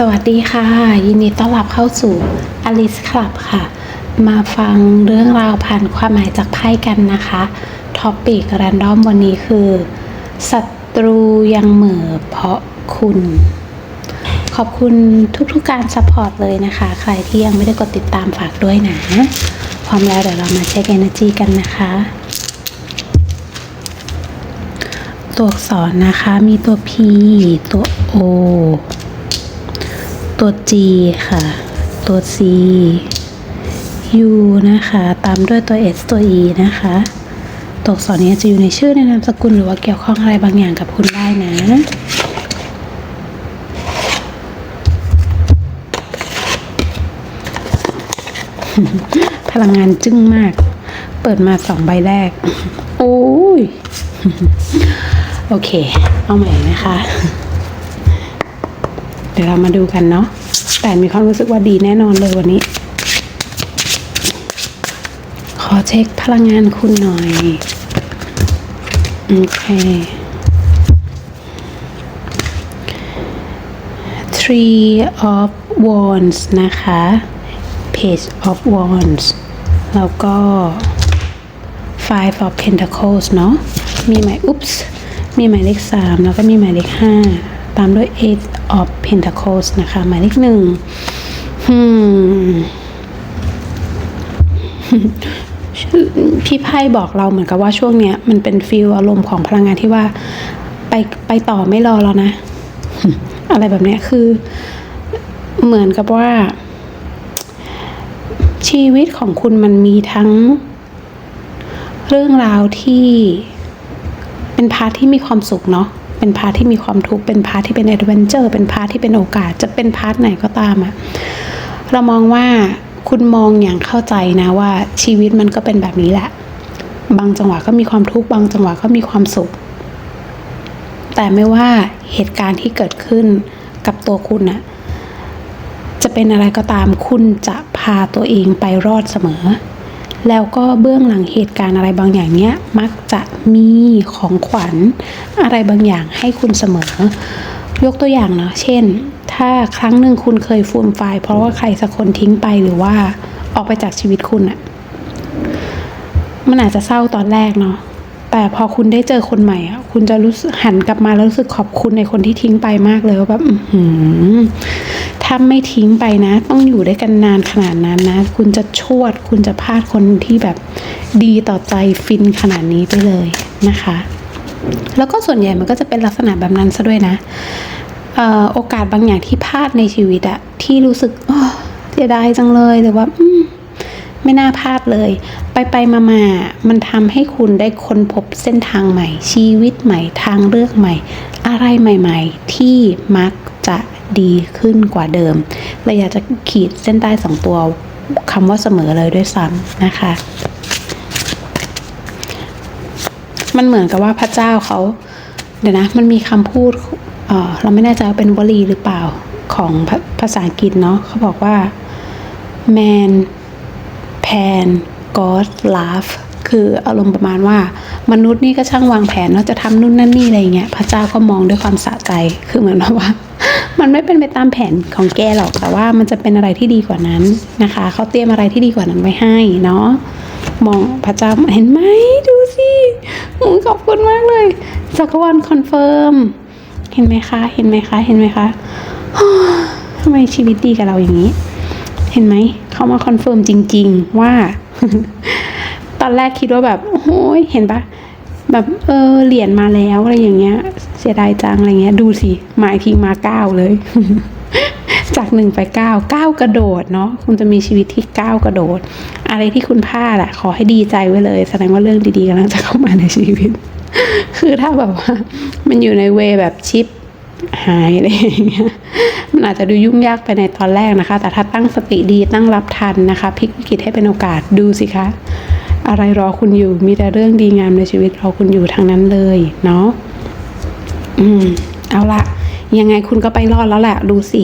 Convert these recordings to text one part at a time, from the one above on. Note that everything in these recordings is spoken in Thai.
สวัสดีค่ะ ยินดีต้อนรับเข้าสู่ Alice Club ค่ะ มาฟังเรื่องราวผ่านความหมายจากไพ่กันนะคะท็อปิกแรนดอมวันนี้คือศัตรูยังเหม่อเพราะคุณ ขอบคุณทุกๆการซัพพอร์ตเลยนะคะ ใครที่ยังไม่ได้กดติดตามฝากด้วยนะ พร้อมแล้วเดี๋ยวเรามาเช็ค energy กันนะคะ ตัวอักษรนะคะมีตัว P ตัว O ตัว G ค่ะ ตัว C U นะคะ ตามด้วยตัว S ตัว E นะคะ ตัวอักษรนี้จะอยู่ในชื่อในนามสกุลหรือว่าเกี่ยวข้องอะไรบางอย่างกับคุณได้นะพลังงานจึ้งมาก เปิดมาสองใบแรก โอ้ย โอเค เอาใหม่นะคะ เดี๋ยวเรามาดูกันเนาะแต่มีความรู้สึกว่าดีแน่นอนเลยวันนี้ ขอเช็คพลังงานคุณหน่อย โอเค Three of Wands นะคะ Page of Wands แล้วก็ Five of Pentacles เนาะ มีหมายอุ๊ปส์มีหมายเลขสามแล้วก็มีหมายเลขห้าตามด้วย Eight of Pentacles นะคะหมายเลขหนึ่งพี่ไพ่บอกเราเหมือนกับว่าช่วงเนี้ยมันเป็นฟีลอารมณ์ของพลังงานที่ว่า ไปไปต่อไม่รอแล้วนะ อะไรแบบเนี้ยคือ เหมือนกับว่า ชีวิตของคุณมันมีทั้ง เรื่องราวที่เป็นพาร์ทที่มีความสุขเนาะ เป็นพาร์ทที่มีความทุกข์เป็นพาร์ทที่เป็นแอดเวนเจอร์เป็นพาร์ทที่เป็นโอกาสจะเป็นพาร์ทไหนก็ตามอะเรามองว่าคุณมองอย่างเข้าใจนะว่าชีวิตมันก็เป็นแบบนี้แหละ บางจังหวะก็มีความทุกข์บางจังหวะก็มีความสุข แต่ไม่ว่าเหตุการณ์ที่เกิดขึ้นกับตัวคุณนะจะเป็นอะไรก็ตามคุณจะพาตัวเองไปรอดเสมอ แล้วก็เบื้องหลังเหตุการณ์อะไรบางอย่างเนี้ยมักจะมีของขวัญอะไรบางอย่างให้คุณเสมอ ยกตัวอย่างเนาะเช่น ถ้าครั้งหนึ่งคุณเคยฟูมไฟายเพราะว่าใครสักคนทิ้งไปหรือว่าออกไปจากชีวิตคุณอะมันอาจจะเศร้าตอนแรกเนาะแต่พอคุณได้เจอคนใหม่อะคุณจะรู้สึกหันกลับมาแล้วรู้สึกขอบคุณในคนที่ทิ้งไปมากเลยว่าแบบหือ ถ้าไม่ทิ้งไปนะ ต้องอยู่ด้วยกันนานขนาดนั้นนะ คุณจะชวด คุณจะพลาดคนที่แบบดีต่อใจฟินขนาดนี้ไปเลยนะคะ แล้วก็ส่วนใหญ่มันก็จะเป็นลักษณะแบบนั้นซะด้วยนะออโอกาสบางอย่างที่พลาดในชีวิตอะที่รู้สึกอ้อเสียดายจังเลยหรือว่าไม่น่าพลาดเลย ไปไปมามามันทำให้คุณได้ค้นพบเส้นทางใหม่ ชีวิตใหม่ทางเลือกใหม่ อะไรใหม่ ๆ ที่มัก ดีขึ้นกว่าเดิมเลยอยากจะขีดเส้นใต้สองตัวคำว่าเสมอเลยด้วยซ้ำนะคะ มันเหมือนกับว่าพระเจ้าเขาเดี๋ยวนะ มันมีคำพูดเเราไม่แน่ใจว่าเป็นวลีหรือเปล่าของภาภาษาอังกฤษเนาะเขาบอกว่า man pan god laugh คืออารมณ์ประมาณว่า มนุษย์นี่ก็ช่างวางแผนว่าจะทำนู่นนั่นนี่อะไรเงี้ยพระเจ้าก็มองด้วยความสะใจ คือเหมือนว่า มันไม่เป็นไปตามแผนของแกหรอก แต่ว่ามันจะเป็นอะไรที่ดีกว่านั้นนะคะ เขาเตรียมอะไรที่ดีกว่านั้นไว้ให้เนาะ มองพระเจ้าเห็นไหมดูสิขอบคุณมากเลยจักรวาลคอนเฟิร์ม เห็นไหมคะ เห็นไหมคะ เห็นไหมคะทำไมชีวิตดีกับเราอย่างนี้ เห็นไหม เขามาคอนเฟิร์มจริง ๆ ว่า ตอนแรกคิดว่าแบบ โอ้ยเห็นปะแบบเออเหรียญมาแล้วอะไรอย่างเงี้ย สียดายจังอะไรเงี้ย ดูสิหมายทิ้งมาเก้าเลย จากหนึ่งไปเก้าเก้ากระโดดเนาะคุณจะมีชีวิตที่เก้ากระโดด อะไรที่คุณพลาดอะขอให้ดีใจไว้เลย แสดงว่าเรื่องดีๆกำลังจะเข้ามาในชีวิต คือถ้าแบบว่า มันอยู่ในเวแบบชิปหายอะไรอย่างเงี้ย มันอาจจะดูยุ่งยากไปในตอนแรกนะคะ แต่ถ้าตั้งสติดีตั้งรับทันนะคะพลิกวิกฤตให้เป็นโอกาสดูสิคะ อะไรรอคุณอยู่มีแต่เรื่องดีงามในชีวิตรอคุณอยู่ทางนั้นเลยเนาะ อืม เอาละยังไงคุณก็ไปรอดแล้วแหละดูสิ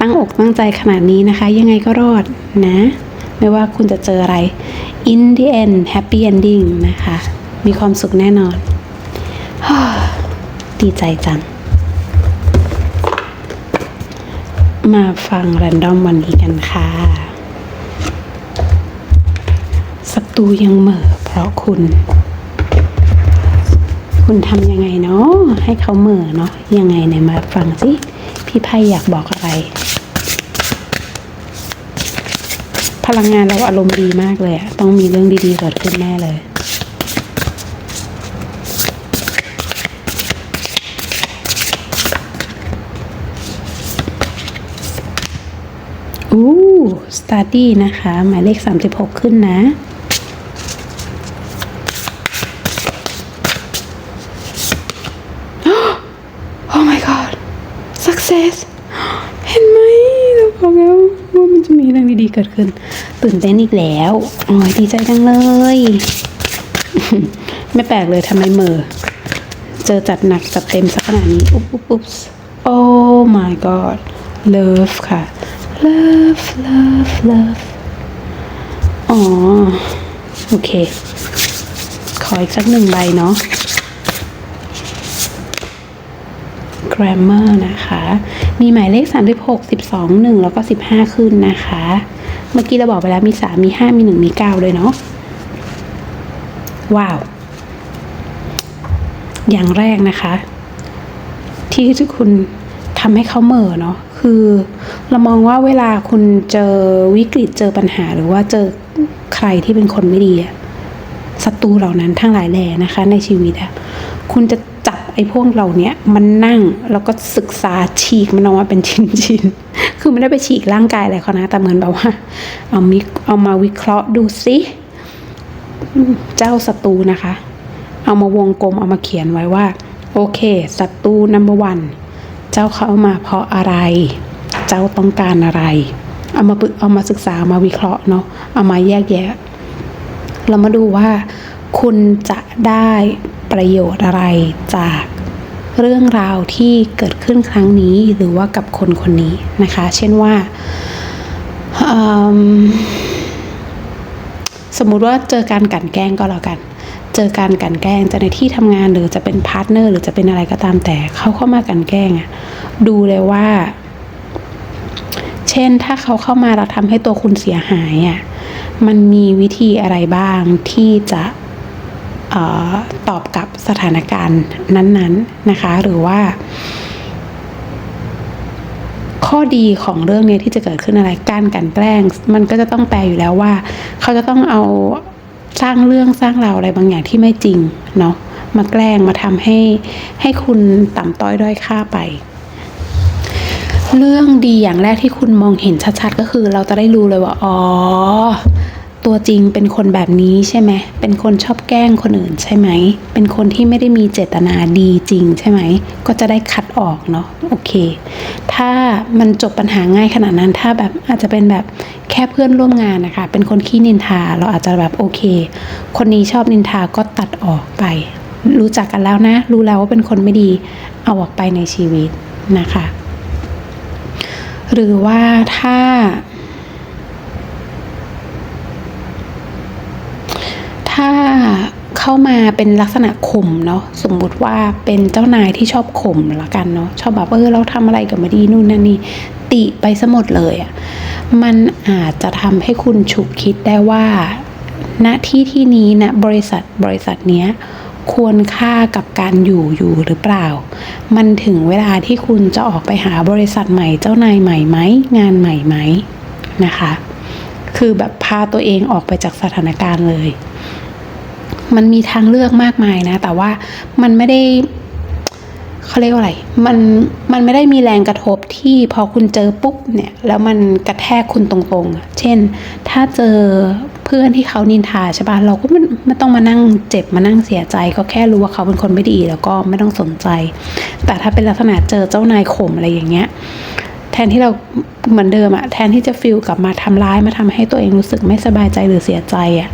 ตั้งอกตั้งใจขนาดนี้นะคะ ยังไงก็รอดนะ ไม่ว่าคุณจะเจออะไร in the end happy ending นะคะ มีความสุขแน่นอน ดีใจจัง มาฟังแรนดอมวันนี้กันค่ะศัตรูยังเหม่อเพราะคุณ คุณทำยังไงเนาะให้เขาเหม่อเนาะยังไงไหนมาฟังสิพี่ไพ่อยากบอกอะไร พลังงานเราอารมณ์ดีมากเลยอะต้องมีเรื่องดีๆเกิดขึ้นแน่เลยอู้สตาร์ดี้นะคะ หมายเลข 36 ขึ้นนะ Oh my god success เห็นไหมเราบอกแล้วว่ามันจะมีเรื่องดีๆเกิดขึ้น ตื่นเต้นอีกแล้วโอ้ยดีใจจังเลย ไม่แปลกเลยทำไมเมอเจอจัดหนักจัดเต็มสักขนาดนี้ อุ๊บอุ๊บอุ๊บ Oh my god love ค่ะ love love love อ๋อ โอเค ขออีกสักหนึ่งใบเนาะ grammar นะคะ มีหมายเลข 36 12 1 แล้วก็ 15 ขึ้นนะคะ เมื่อกี้เราบอกไปแล้วมี3มี5มี1มี9เลยเนาะว้าว อย่างแรกนะคะ ที่ที่คุณทำให้เขาเหม่อเนาะคือเรามองว่าเวลาคุณเจอวิกฤตเจอปัญหา หรือว่าเจอใครที่เป็นคนไม่ดีศัตรูเหล่านั้นทั้งหลายแหล่นะคะ ในชีวิตอะคุณจะจับ อ้พวกเหล่าเนี้ยมันนั่งแล้วก็ศึกษาฉีกมันออกมาเป็นชิ้นๆ คือไม่ได้ไปฉีกร่างกายอะไรเขานะ แต่เหมือนแบบว่า เอามิเอามาวิเคราะห์ดูสิเจ้าศัตรูนะคะ เอามาวงกลมเอามาเขียนไว้ว่า โอเคศัตรูนัมเบอร์วันเจ้าเข้ามาเพราะอะไร เจ้าต้องการอะไร เอามาปึกเอามาศึกษาเอามาวิเคราะห์เนาะเอามาแยกแยะ เรามาดูว่าคุณจะได้ ประโยชน์อะไรจากเรื่องราวที่เกิดขึ้นครั้งนี้หรือว่ากับคนคนนี้นะคะ เช่นว่าสมมุติว่าเจอการกันแกล้งก็แล้วกัน เจอการกันแกล้งจะในที่ทำงานหรือจะเป็นพาร์ทเนอร์หรือจะเป็นอะไรก็ตามแต่เขาเข้ามากันแกล้งอะดูเลยว่า เช่นถ้าเขาเข้ามาแล้วทำให้ตัวคุณเสียหายอะมันมีวิธีอะไรบ้างที่จะ ตอบกับสถานการณ์นั้นๆนะคะ หรือว่า ข้อดีของเรื่องเนี้ยที่จะเกิดขึ้นอะไรการกันแกล้ง มันก็จะต้องแปลอยู่แล้วว่า เขาจะต้องเอาสร้างเรื่องสร้างราวอะไรบางอย่างที่ไม่จริงเนาะมาแกล้งมาทำให้ให้คุณต่ำต้อยด้อยค่าไป เรื่องดีอย่างแรกที่คุณมองเห็นชัดๆ ก็คือเราจะได้รู้เลยว่า อ๋อ ตัวจริงเป็นคนแบบนี้ใช่ไหม เป็นคนชอบแกล้งคนอื่นใช่ไหม เป็นคนที่ไม่ได้มีเจตนาดีจริงใช่ไหม ก็จะได้คัดออกเนาะ โอเค ถ้ามันจบปัญหาง่ายขนาดนั้น ถ้าแบบอาจจะเป็นแบบแค่เพื่อนร่วมงานนะคะ เป็นคนขี้นินทา เราอาจจะแบบโอเค คนนี้ชอบนินทาก็ตัดออกไป รู้จักกันแล้วนะ รู้แล้วว่าเป็นคนไม่ดี เอาออกไปในชีวิตนะคะ หรือว่าถ้า ถ้า เข้ามาเป็นลักษณะข่มเนาะสมมุติว่าเป็นเจ้านายที่ชอบข่มละกันเนาะชอบแบบเออเราทำอะไรกับม่ดีนู่นนั่นนี่ติไปซะหมดเลยอะ่ะมันอาจจะทำให้คุณฉุกคิดได้ว่าณที่ที่นี้นะบริษัทบริษัทเนี้ยควรค่ากับการอยู่อยู่หรือเปล่า มันถึงเวลาที่คุณจะออกไปหาบริษัทใหม่เจ้านายใหม่ไหมงานใหม่ไหมนะคะ คือแบบพาตัวเองออกไปจากสถานการณ์เลย มันมีทางเลือกมากมายนะ แต่ว่ามันไม่ได้เขาเรียกว่าอะไร มัน มันไม่ได้มีแรงกระทบที่พอคุณเจอปุ๊บเนี่ย แล้วมันกระแทกคุณตรงๆ เช่น ถ้าเจอเพื่อนที่เขานินทาใช่ปะเราก็ไม่ไม่ต้องมานั่งเจ็บมานั่งเสียใจ ก็แค่รู้ว่าเขาเป็นคนไม่ดีแล้วก็ไม่ต้องสนใจ แต่ถ้าเป็นลักษณะเจอเจ้านายข่มอะไรอย่างเงี้ย แทนที่เราเหมือนเดิมอะแทนที่จะฟิลกลับมาทำร้ายมาทำให้ตัวเองรู้สึกไม่สบายใจหรือเสียใจอะ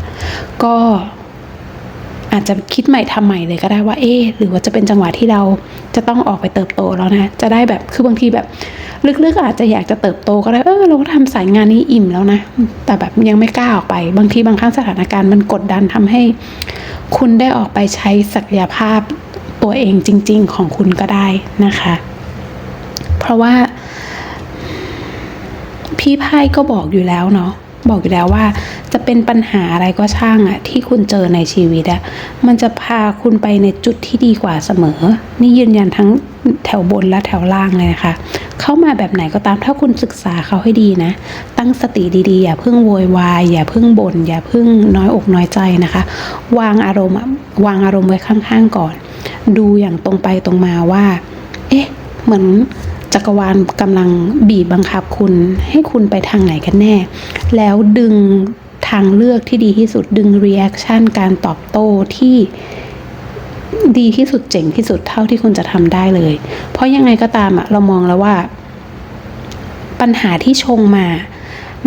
ก็ อาจจะคิดใหม่ทำใหม่เลยก็ได้ว่าเอ๊หรือว่าจะเป็นจังหวะที่เราจะต้องออกไปเติบโตแล้วนะจะได้แบบคือบางทีแบบ ลึกๆอาจจะอยากจะเติบโตก็ได้เออเราก็ทำสายงานนี้อิ่มแล้วนะ แต่แบบยังไม่กล้าออกไป บางทีบางครั้งสถานการณ์มันกดดันทำให้ คุณได้ออกไปใช้ศักยภาพตัวเองจริง ๆ ของคุณก็ได้นะคะ เพราะว่าพี่ไพ่ก็บอกอยู่แล้วเนาะ บอกอยู่แล้วว่าจะเป็นปัญหาอะไรก็ช่างอะที่คุณเจอในชีวิตอะมันจะพาคุณไปในจุดที่ดีกว่าเสมอ นี่ยืนยันทั้งแถวบนและแถวล่างเลยนะคะ เข้ามาแบบไหนก็ตามถ้าคุณศึกษาเขาให้ดีนะ ตั้งสติดีๆ อย่าเพิ่งโวยวายอย่าเพิ่งบน่นอย่าเพิ่งน้อยอกน้อยใจนะคะ วางอารมณ์วางอารมณ์ไว้ข้างๆก่อน ดูอย่างตรงไปตรงมาว่า เอ๊ะ เหมือน จักรวาลกำลังบีบบังคับคุณ ให้คุณไปทางไหนกันแน่ แล้วดึงทางเลือกที่ดีที่สุดดึงรีแอคชั่นการตอบโต้ที่ดีที่สุดเจ๋งที่สุดเท่าที่คุณจะทำได้เลย เพราะยังไงก็ตามอะเรามองแล้วว่า ปัญหาที่ชงมา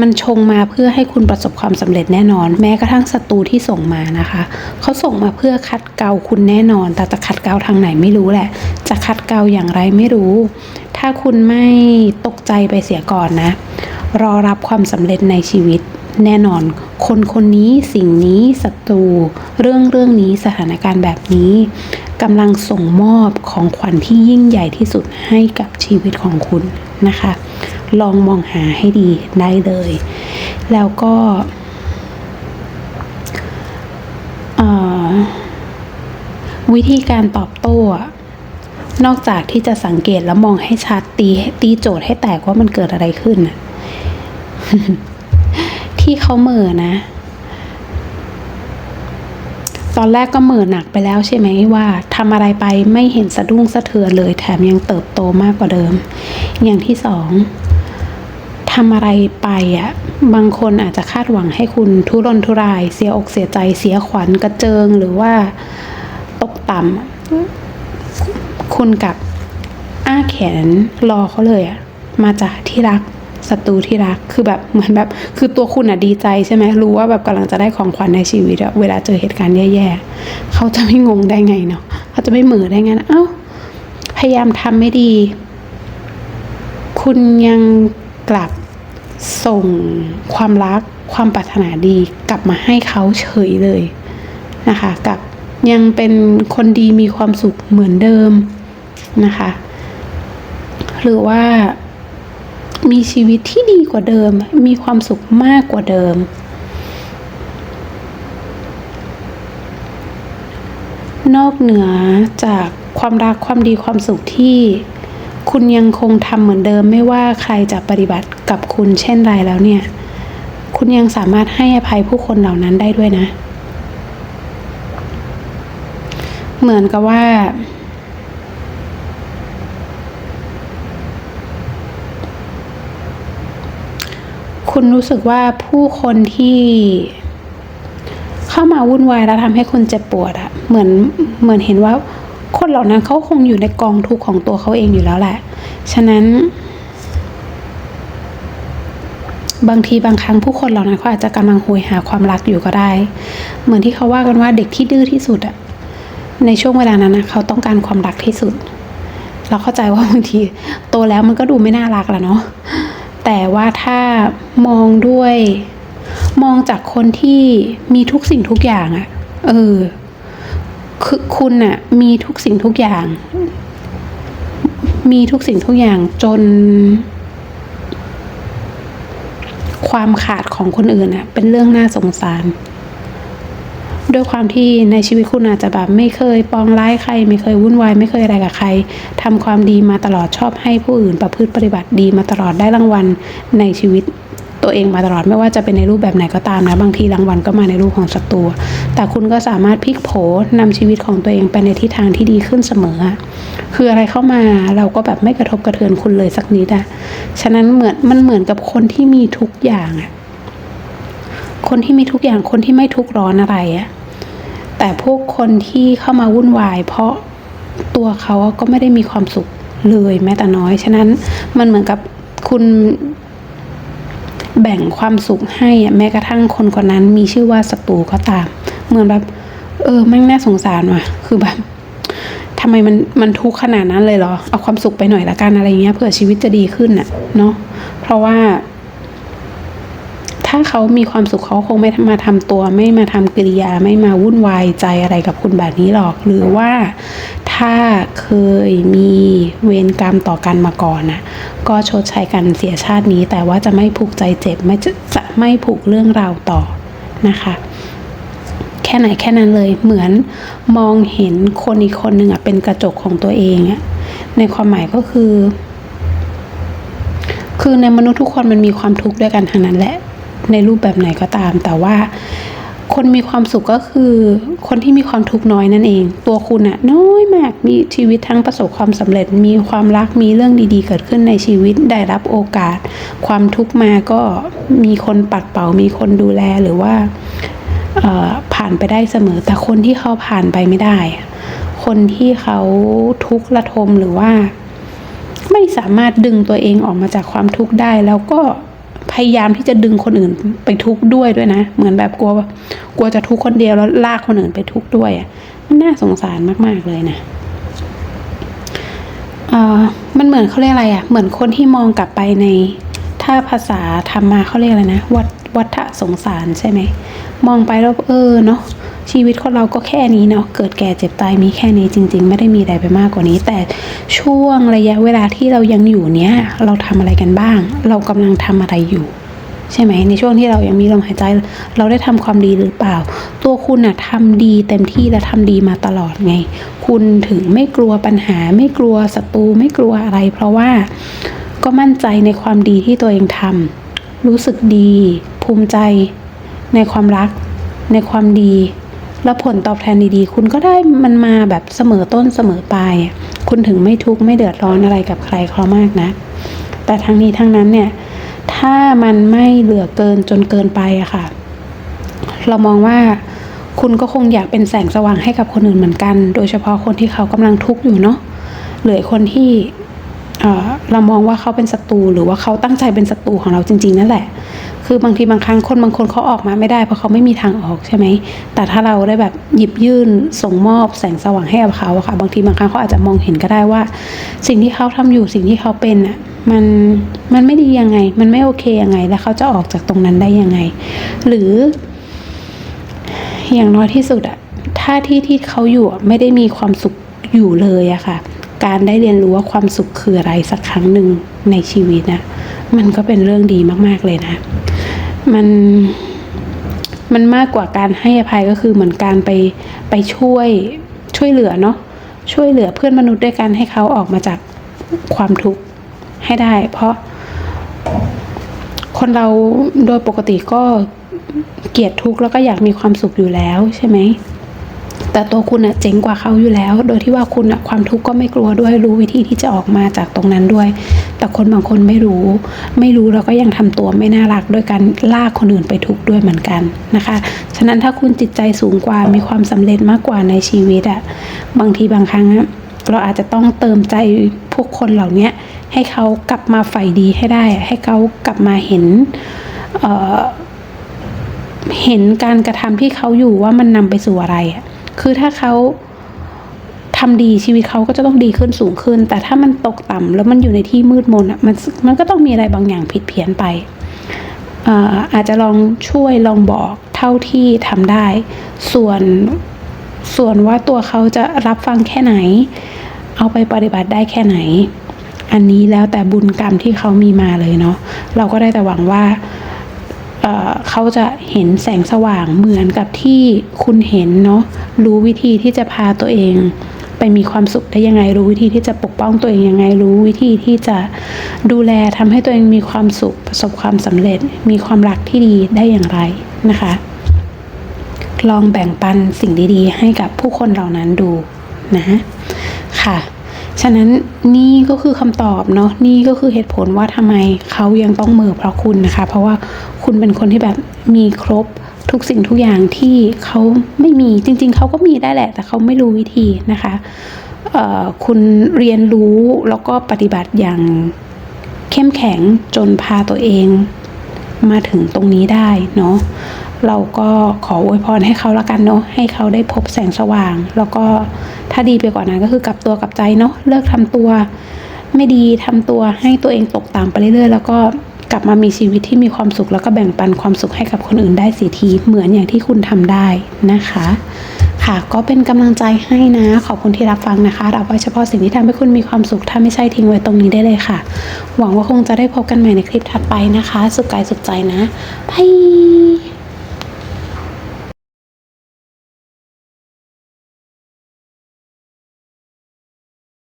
มันชงมาเพื่อให้คุณประสบความสำเร็จแน่นอน แม้กระทั่งศัตรูที่ส่งมานะคะเขาส่งมาเพื่อคัดเกลาคุณแน่นอน แต่จะคัดเกลาทางไหนไม่รู้แหละ จะคัดเกลาอย่างไรไม่รู้ ถ้าคุณไม่ตกใจไปเสียก่อนนะ รอรับความสำเร็จในชีวิตแน่นอน คนคนนี้สิ่งนี้ศัตรู เรื่องเรื่องนี้สถานการณ์แบบนี้กำลังส่งมอบของขวัญที่ยิ่งใหญ่ที่สุดให้กับชีวิตของคุณนะคะ ลองมองหาให้ดีได้เลย แล้วก็วิธีการตอบโต้อะนอกจากที่จะสังเกตแล้วมองให้ชัดตีตีโจทย์ให้แตกว่ามันเกิดอะไรขึ้น ที่เขาเหม่อนะ ตอนแรกก็เหม่อหนักไปแล้วใช่ไหมว่าทำอะไรไปไม่เห็นสะดุ้งสะเทือนเลย แถมยังเติบโตมากกว่าเดิม อย่างที่สอง ทำอะไรไปอะบางคนอาจจะคาดหวังให้คุณทุรนทุราย เสียอกเสียใจเสียขวัญกระเจิงหรือว่าตกต่ำคุณกับอ้าแขนรอเขาเลยอะมาจากที่รักศัตรูที่รักคือแบบเหมือนแบบ คือตัวคุณอะดีใจใช่ไหมรู้ว่าแบบกำลังจะได้ของขวัญในชีวิตเวลาเจอเหตุการณ์แย่ๆเขาจะไม่งงได้ไงเนาะเขาจะไม่เหมือได้ไงนะเอ้าพยายามทำไม่ดี คุณยังกลับ ส่งความรักความปรารถนาดีกลับมาให้เขาเฉยเลยนะคะกับยังเป็นคนดีมีความสุขเหมือนเดิมนะคะ หรือว่ามีชีวิตที่ดีกว่าเดิม มีความสุขมากกว่าเดิม นอกเหนือจากความรักความดีความสุขที่ คุณยังคงทำเหมือนเดิมไม่ว่าใครจะปฏิบัติกับคุณเช่นไรแล้วเนี่ย คุณยังสามารถให้อภัยผู้คนเหล่านั้นได้ด้วยนะ เหมือนกับว่า คุณรู้สึกว่าผู้คนที่เข้ามาวุ่นวายแล้วทำให้คุณเจ็บปวดอะเหมือนเหมือนเห็นว่า คนเหล่านั้นเขาคงอยู่ในกองทุกข์ของตัวเขาเองอยู่แล้วแหละ ฉะนั้น บางทีบางครั้งผู้คนเหล่านั้นเขาอาจจะกำลังโหยหาความรักอยู่ก็ได้ เหมือนที่เขาว่ากันว่าเด็กที่ดื้อที่สุดอะในช่วงเวลานั้นนะเขาต้องการความรักที่สุด เราเข้าใจว่าบางทีโตแล้วมันก็ดูไม่น่ารักแล้วเนาะแต่ว่าถ้ามองด้วย มองจากคนที่มีทุกสิ่งทุกอย่างอะเออ คือคุณน่ะมีทุกสิ่งทุกอย่าง มีทุกสิ่งทุกอย่างจน ความขาดของคนอื่นน่ะ เป็นเรื่องน่าสงสารด้วยความที่ในชีวิตคุณอาจจะแบบไม่เคยปองร้ายใคร ไม่เคยวุ่นวายไม่เคยอะไรกับใครทำความดีมาตลอดชอบให้ผู้อื่นประพฤติปฏิบัติดีมาตลอดได้รางวัลในชีวิต ตัวเองมาตลอดไม่ว่าจะเป็นในรูปแบบไหนก็ตามนะบางทีรางวัลก็มาในรูปของศัตรูแต่คุณก็สามารถพลิกโผนำชีวิตของตัวเองไปในทิศทางที่ดีขึ้นเสมอ คืออะไรเข้ามาเราก็แบบไม่กระทบกระเทือนคุณเลยสักนิดอะฉะนั้นเหมือนมันเหมือนกับคนที่มีทุกอย่างอะคนที่มีทุกอย่างคนที่ไม่ทุกข์ร้อนอะไรอะแต่พวกคนที่เข้ามาวุ่นวาย เพราะตัวเขาก็ไม่ได้มีความสุขเลยแม้แต่น้อย ฉะนั้นมันเหมือนกับคุณ แบ่งความสุขให้แม้กระทั่งคนคนนั้นมีชื่อว่าศัตรูก็ตาม เหมือนแบบ เออแม่งน่าสงสารว่ะ คือแบบทำไมมันมันทุกข์ขนาดนั้นเลยเหรอ เอาความสุขไปหน่อยละกันอะไรเงี้ยเผื่อชีวิตจะดีขึ้นน่ะเนาะเพราะว่า ถ้าเขามีความสุขเขาคงไม่มาทำตัว ไม่มาทำกิริยา ไม่มาวุ่นวายใจอะไรกับคุณแบบนี้หรอก หรือว่า ถ้าเคยมีเวรกรรมต่อกันมาก่อนนะก็ชดใช้กันเสียชาตินี้ แต่ว่าจะไม่ผูกใจเจ็บ ไม่จะจะไม่ผูกเรื่องราวต่อนะคะ แค่ไหนแค่นั้นเลยเหมือนมองเห็นคนอีกคนหนึ่งอะเป็นกระจกของตัวเองอะในความหมายก็คือ คือในมนุษย์ทุกคนมันมีความทุกข์ด้วยกันทั้งนั้นแหละในรูปแบบไหนก็ตาม แต่ว่า คนมีความสุขก็คือ คนที่มีความทุกข์น้อยนั่นเอง ตัวคุณอะน้อยมากมีชีวิตทั้งประสบความสำเร็จ มีความรักมีเรื่องดี ๆ เกิดขึ้นในชีวิตได้รับโอกาส ความทุกข์มาก็มีคนปัดเป่ามีคนดูแลหรือว่าผ่านไปได้เสมอ แต่คนที่เขาผ่านไปไม่ได้ คนที่เขาทุกข์ระทมหรือว่า ไม่สามารถดึงตัวเองออกมาจากความทุกข์ได้แล้วก็ พยายามที่จะดึงคนอื่นไปทุกข์ด้วยด้วยนะ เหมือนแบบกลัวกลัวจะทุกข์คนเดียวแล้วลากคนอื่นไปทุกข์ด้วยอะมันน่าสงสารมากๆเลยนะเออมันเหมือนเขาเรียกอะไรอะ่ะ เหมือนคนที่มองกลับไปใน ถ้าภาษาธรรมมาเขาเรียกอะไรนะวัฏวัฏสงสารใช่ไหมมองไปแล้วเออเนาะ ชีวิตคนเราก็แค่นี้เนาะเกิดแก่เจ็บตายมีแค่นี้จริง ๆ ไม่ได้มีอะไรไปมากกว่านี้ แต่ช่วงระยะเวลาที่เรายังอยู่เนี้ยเราทำอะไรกันบ้าง เรากำลังทำอะไรอยู่ใช่ไหมในช่วงที่เรายังมีลมหายใจ เราได้ทำความดีหรือเปล่า ตัวคุณอะทำดีเต็มที่และทำดีมาตลอดไง คุณถึงไม่กลัวปัญหา ไม่กลัวศัตรูไม่กลัวอะไร เพราะว่าก็มั่นใจในความดีที่ตัวเองทำรู้สึกดี ภูมิใจ ในความรัก ในความดี แล้วผลตอบแทนดีๆ คุณก็ได้มันมาแบบเสมอต้นเสมอปลายคุณถึงไม่ทุกข์ไม่เดือดร้อนอะไรกับใครเขามากนะแต่ทั้งนี้ทั้งนั้นเนี่ย ถ้ามันไม่เหลือเกินจนเกินไปอะค่ะ เรามองว่าคุณก็คงอยากเป็นแสงสว่างให้กับคนอื่นเหมือนกัน โดยเฉพาะคนที่เขากำลังทุกข์อยู่เนาะหรือคนที่ เรามองว่าเขาเป็นศัตรูหรือว่าเขาตั้งใจเป็นศัตรูของเราจริง ๆ นั่นแหละ คือบางทีบางครั้งคนบางคนเขาออกมาไม่ได้เพราะเขาไม่มีทางออกใช่ไหม แต่ถ้าเราได้แบบหยิบยื่นส่งมอบแสงสว่างให้กับเขาอะค่ะ บางทีบางครั้งเขาอาจจะมองเห็นก็ได้ว่า สิ่งที่เขาทำอยู่สิ่งที่เขาเป็นอะมันมันไม่ดียังไง มันไม่โอเคยังไง แล้วเขาจะออกจากตรงนั้นได้ยังไง หรือ อย่างน้อยที่สุดอะถ้าที่ที่เขาอยู่ไม่ได้มีความสุขอยู่เลยอะค่ะ การได้เรียนรู้ว่าความสุขคืออะไรสักครั้งหนึ่งในชีวิตนะ มันก็เป็นเรื่องดีมากๆเลยนะ มันมันมากกว่าการให้อภัยก็คือเหมือนการไปไปช่วยช่วยเหลือเนาะช่วยเหลือเพื่อนมนุษย์ด้วยกันให้เขาออกมาจากความทุกข์ให้ได้ เพราะ คนเราโดยปกติก็เกลียดทุกข์แล้วก็อยากมีความสุขอยู่แล้วใช่ไหม แต่ตัวคุณอะเจ๋งกว่าเขาอยู่แล้ว โดยที่ว่าคุณอะความทุกข์ก็ไม่กลัวด้วยรู้วิธีที่จะออกมาจากตรงนั้นด้วย แต่คนบางคนไม่รู้ ไม่รู้แล้วก็ยังทำตัวไม่น่ารักด้วยการลากคนอื่นไปทุกข์ด้วยเหมือนกันนะคะ ฉะนั้นถ้าคุณจิตใจสูงกว่ามีความสำเร็จมากกว่าในชีวิตอะบางทีบางครั้งเราอาจจะต้องเติมใจพวกคนเหล่านี้ให้เขากลับมาใฝ่ดีให้ได้ ให้เขากลับมาเห็นเเห็นการกระทำที่เขาอยู่ว่ามันนำไปสู่อะไรอะ คือถ้าเขาทำดีชีวิตเขาก็จะต้องดีขึ้นสูงขึ้น แต่ถ้ามันตกต่ำแล้วมันอยู่ในที่มืดมนอะมันมันก็ต้องมีอะไรบางอย่างผิดเพี้ยนไปเอ่ออาจจะลองช่วยลองบอกเท่าที่ทำได้ ส่วนส่วนว่าตัวเขาจะรับฟังแค่ไหน เอาไปปฏิบัติได้แค่ไหน อันนี้แล้วแต่บุญกรรมที่เขามีมาเลยเนาะเราก็ได้แต่หวังว่า เขาจะเห็นแสงสว่างเหมือนกับที่คุณเห็นเนาะรู้วิธีที่จะพาตัวเอง ไปมีความสุขได้ยังไง รู้วิธีที่จะปกป้องตัวเองยังไง รู้วิธีที่จะดูแลทำให้ตัวเองมีความสุขประสบความสำเร็จ มีความรักที่ดีได้อย่างไรนะคะ ลองแบ่งปันสิ่งดีๆ ให้กับผู้คนเหล่านั้นดูนะค่ะ ฉะนั้นนี่ก็คือคำตอบเนาะนี่ก็คือเหตุผลว่าทำไมเขายังต้องเหมือเพราะคุณนะคะ เพราะว่าคุณเป็นคนที่แบบมีครบทุกสิ่งทุกอย่างที่เขาไม่มีจริง ๆเขาก็มีได้แหละ แต่เขาไม่รู้วิธีนะคะคุณเรียนรู้แล้วก็ปฏิบัติอย่างเข้มแข็งจนพาตัวเอง มาถึงตรงนี้ได้เนาะเราก็ขออวยพรให้เขาละกันเนาะให้เขาได้พบแสงสว่าง แล้วก็ถ้าดีไปกว่านั้นก็คือกลับตัวกลับใจเนาะเลิกทำตัว ไม่ดีทำตัวให้ตัวเองตกต่ำไปเรื่อยๆ แล้วก็กลับมามีชีวิตที่มีความสุข แล้วก็แบ่งปันความสุขให้กับคนอื่นได้สีทีเหมือนอย่างที่คุณทำได้นะคะ ค่ะ ก็เป็นกำลังใจให้นะ ขอบคุณที่รับฟังนะคะรับไว้เฉพาะสิ่งที่ทำให้คุณมีความสุข ถ้าไม่ใช่ทิ้งไว้ตรงนี้ได้เลยค่ะ หวังว่าคงจะได้พบกันใหม่ในคลิปถัดไปนะคะ สุขกายสุขใจนะบาย